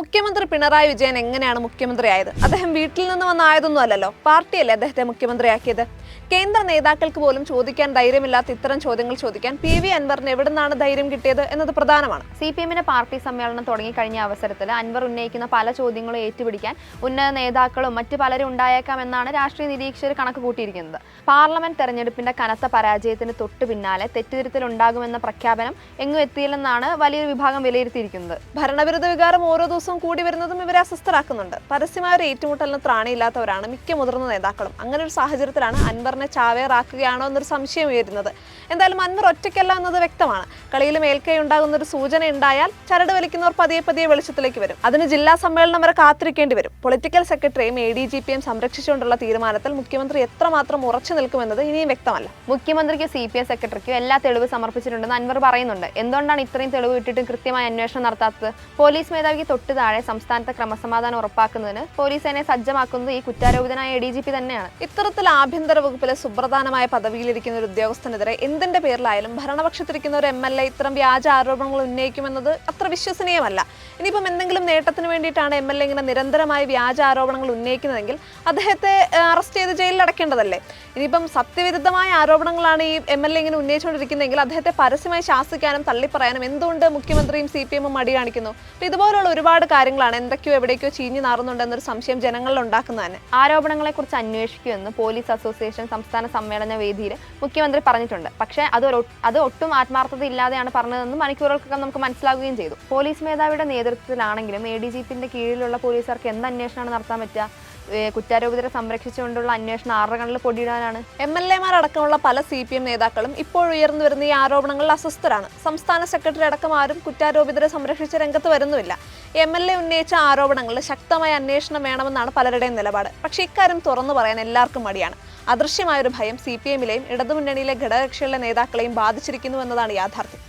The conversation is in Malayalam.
മുഖ്യമന്ത്രി പിണറായി വിജയൻ എങ്ങനെയാണ് മുഖ്യമന്ത്രിയായത്? അദ്ദേഹം വീട്ടിൽ നിന്ന് വന്നായതൊന്നും അല്ലല്ലോ. പാർട്ടിയല്ലേ അദ്ദേഹത്തെ മുഖ്യമന്ത്രിയാക്കിയത്? കേന്ദ്ര നേതാക്കൾക്ക് പോലും ചോദിക്കാൻ ധൈര്യമില്ലാത്ത ഇത്തരം ചോദ്യങ്ങൾ ചോദിക്കാൻ പി വി അൻവറിന് എവിടെ നിന്നാണ് ധൈര്യം കിട്ടിയത് എന്നത് പ്രധാനമാണ്. സി പി എമ്മിന്റെ പാർട്ടി സമ്മേളനം തുടങ്ങിക്കഴിഞ്ഞ അവസരത്തിൽ അൻവർ ഉന്നയിക്കുന്ന പല ചോദ്യങ്ങളും ഏറ്റുപിടിക്കാൻ ഉന്നത നേതാക്കളും മറ്റു പലരും ഉണ്ടായേക്കാം എന്നാണ് രാഷ്ട്രീയ നിരീക്ഷകർ കണക്ക് കൂട്ടിയിരിക്കുന്നത്. പാർലമെന്റ് തെരഞ്ഞെടുപ്പിന്റെ കനത്ത പരാജയത്തിന് തൊട്ടു പിന്നാലെ തെറ്റുതിരുത്തൽ ഉണ്ടാകുമെന്ന പ്രഖ്യാപനം എങ്ങും എത്തിയില്ലെന്നാണ് വലിയൊരു വിഭാഗം വിലയിരുത്തിയിരിക്കുന്നത്. ഭരണവിരുദ്ധ വികാരം ഓരോ ദിവസവും കൂടി വരുന്നതും ഇവരെ അസ്വസ്ഥരാക്കുന്നുണ്ട്. പരസ്യമായ ഒരു ഏറ്റുമുട്ടലിന് ത്രാണിയില്ലാത്തവരാണ് മിക്ക മുതിർന്ന നേതാക്കളും. അങ്ങനെ ഒരു സാഹചര്യത്തിലാണ് അൻവറിനെ ചാവേറാക്കുകയാണോ എന്നൊരു സംശയം ഉയരുന്നത്. എന്തായാലും അൻവർ ഒറ്റയ്ക്കല്ല എന്നത് വ്യക്തമാണ്. കളിയിൽ മേൽക്കൈ ഉണ്ടാകുന്ന ഒരു സൂചന ഉണ്ടായാൽ ചരട് വലിക്കുന്നവർ പതിയെ പതിയെ വെളിച്ചത്തിലേക്ക് വരും. അതിന് ജില്ലാ സമ്മേളനം വരെ കാത്തിരിക്കേണ്ടി വരും. പൊളിറ്റിക്കൽ സെക്രട്ടറിയും എ ഡി ജി പിയും സംരക്ഷിച്ചുകൊണ്ടുള്ള തീരുമാനത്തിൽ മുഖ്യമന്ത്രി എത്രമാത്രം ഉറച്ചു നിൽക്കുമെന്നത് ഇനിയും വ്യക്തമല്ല. മുഖ്യമന്ത്രിക്ക് സി പി എം സെക്രട്ടറിക്കും എല്ലാ തെളിവ് സമർപ്പിച്ചിട്ടുണ്ടെന്ന് അൻവർ പറയുന്നുണ്ട്. എന്തുകൊണ്ടാണ് ഇത്രയും തെളിവ് ഇട്ടിട്ടും കൃത്യമായി അന്വേഷണം നടത്താത്തത്? പോലീസ് മേധാവിക്ക് തൊട്ട് താഴെ സംസ്ഥാനത്തെ ക്രമസമാധാനം ഉറപ്പാക്കുന്നതിന് പോലീസ് സേനയെ സജ്ജമാക്കുന്നത് ഈ കുറ്റാരോപിതനായ എ ഡി ജി പി തന്നെയാണ്. ഇത്തരത്തിൽ ആഭ്യന്തര വകുപ്പിലെ സുപ്രധാനമായ പദവിയിലിരിക്കുന്ന ഒരു ഉദ്യോഗസ്ഥനെതിരെ എന്തിന്റെ പേരിലായാലും ഭരണപക്ഷത്തിരിക്കുന്ന ഒരു എം എൽ എ ഇത്തരം വ്യാജ ആരോപണങ്ങൾ ഉന്നയിക്കുമെന്നത് അത്ര വിശ്വസനീയമല്ല. ഇനിയിപ്പം എന്തെങ്കിലും നേട്ടത്തിന് വേണ്ടിയിട്ടാണ് എം എൽ എ ഇങ്ങനെ നിരന്തരമായി വ്യാജ ആരോപണങ്ങൾ ഉന്നയിക്കുന്നതെങ്കിൽ അദ്ദേഹത്തെ അറസ്റ്റ് അടക്കേണ്ടതല്ലേ ഇനിയിപ്പം സത്യവിരുദ്ധമായ ആരോപണങ്ങളാണ് ഈ എം എൽ എ ഇങ്ങനെ ഉന്നയിച്ചുകൊണ്ടിരിക്കുന്നതെങ്കിൽ അദ്ദേഹത്തെ പരസ്യമായി ശാസിക്കാനും തള്ളിപ്പറയാനും എന്തുകൊണ്ട് മുഖ്യമന്ത്രിയും സി പി എമ്മും മടി കാണിക്കുന്നു? അപ്പം ഇതുപോലുള്ള ഒരുപാട് കാര്യങ്ങളാണ് എന്തൊക്കെയോ എവിടേക്കോ ചീഞ്ഞു നാറുന്നുണ്ടെന്നൊരു സംശയം ജനങ്ങളിൽ ഉണ്ടാക്കുന്നത് തന്നെ. ആരോപണങ്ങളെക്കുറിച്ച് അന്വേഷിക്കുമെന്ന് പോലീസ് അസോസിയേഷൻ സംസ്ഥാന സമ്മേളന വേദിയിൽ മുഖ്യമന്ത്രി പറഞ്ഞിട്ടുണ്ട്. പക്ഷേ അത് അത് ഒട്ടും ആത്മാർത്ഥത ഇല്ലാതെയാണ് പറഞ്ഞതെന്ന് മണിക്കൂറുകൾക്കൊക്കെ നമുക്ക് മനസ്സിലാവുകയും ചെയ്തു. പോലീസ് മേധാവിയുടെ നേതൃത്വത്തിലാണെങ്കിലും എ ഡി ജി പിന്റെ കീഴിലുള്ള പോലീസുകാർക്ക് എന്ത് അന്വേഷണമാണ് നടത്താൻ പറ്റുക? കുറ്റാരോപിതരെ സംരക്ഷിച്ചുകൊണ്ടുള്ള അന്വേഷണം കണ്ണിൽ പൊടിയിടാനാണ്. എം എൽ എമാരടക്കമുള്ള പല സി പി എം നേതാക്കളും ഇപ്പോൾ ഉയർന്നു വരുന്ന ഈ ആരോപണങ്ങളിൽ അസ്വസ്ഥരാണ്. സംസ്ഥാന സെക്രട്ടറി അടക്കം ആരും കുറ്റാരോപിതരെ സംരക്ഷിച്ച രംഗത്ത് വരുന്നുമില്ല. എം എൽ എ ഉന്നയിച്ച ആരോപണങ്ങളിൽ ശക്തമായ അന്വേഷണം വേണമെന്നാണ് പലരുടെയും നിലപാട്. പക്ഷേ ഇക്കാര്യം തുറന്നു പറയാൻ എല്ലാവർക്കും മടിയാണ്. അദൃശ്യമായൊരു ഭയം സി പി എമ്മിലെയും ഇടതുമുന്നണിയിലെ ഘടകകക്ഷികളിലെ നേതാക്കളെയും ബാധിച്ചിരിക്കുന്നു എന്നതാണ് യാഥാർത്ഥ്യം.